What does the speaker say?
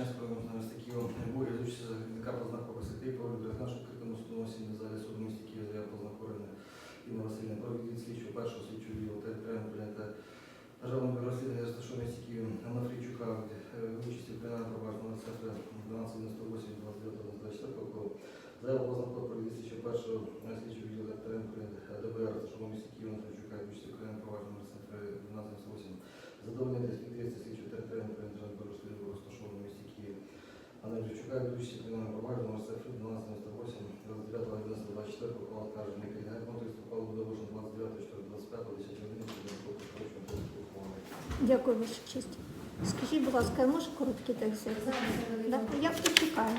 Шевченського з Києва Буря, участь захисника Познаку Василь Павло наш відкритому судоносі на залі суду місті Києва заява Познакорена Інна Васильівна про відвід слідчого першого слідчого відділу територіального прийняття Державного бюро розслідування розташованого місті Києві Анна Фрійчука е, в участі в кримінальному провадженому центрі 1298 29 24 року. Заява Познакова про слідчого першого слідчого відділу територіального прийняття ДБР розташованого в місті Києва Анна Фрійчука в участі в кримінальному провадженому центрі 1298 Задовольнити співдівці слідчого територіального прийняття Державного бюро розслідування розташованого в місті Києві. Участі в кримінальному провадженому РСФ 1298 29 11 24 ухвала скарження не підлягає контексту буде вручено 29 4 25 10 годин до скорочення тексту ухвали. Дякую, ваша честь. Скажіть, будь ласка, може короткий текст? Я почекаю.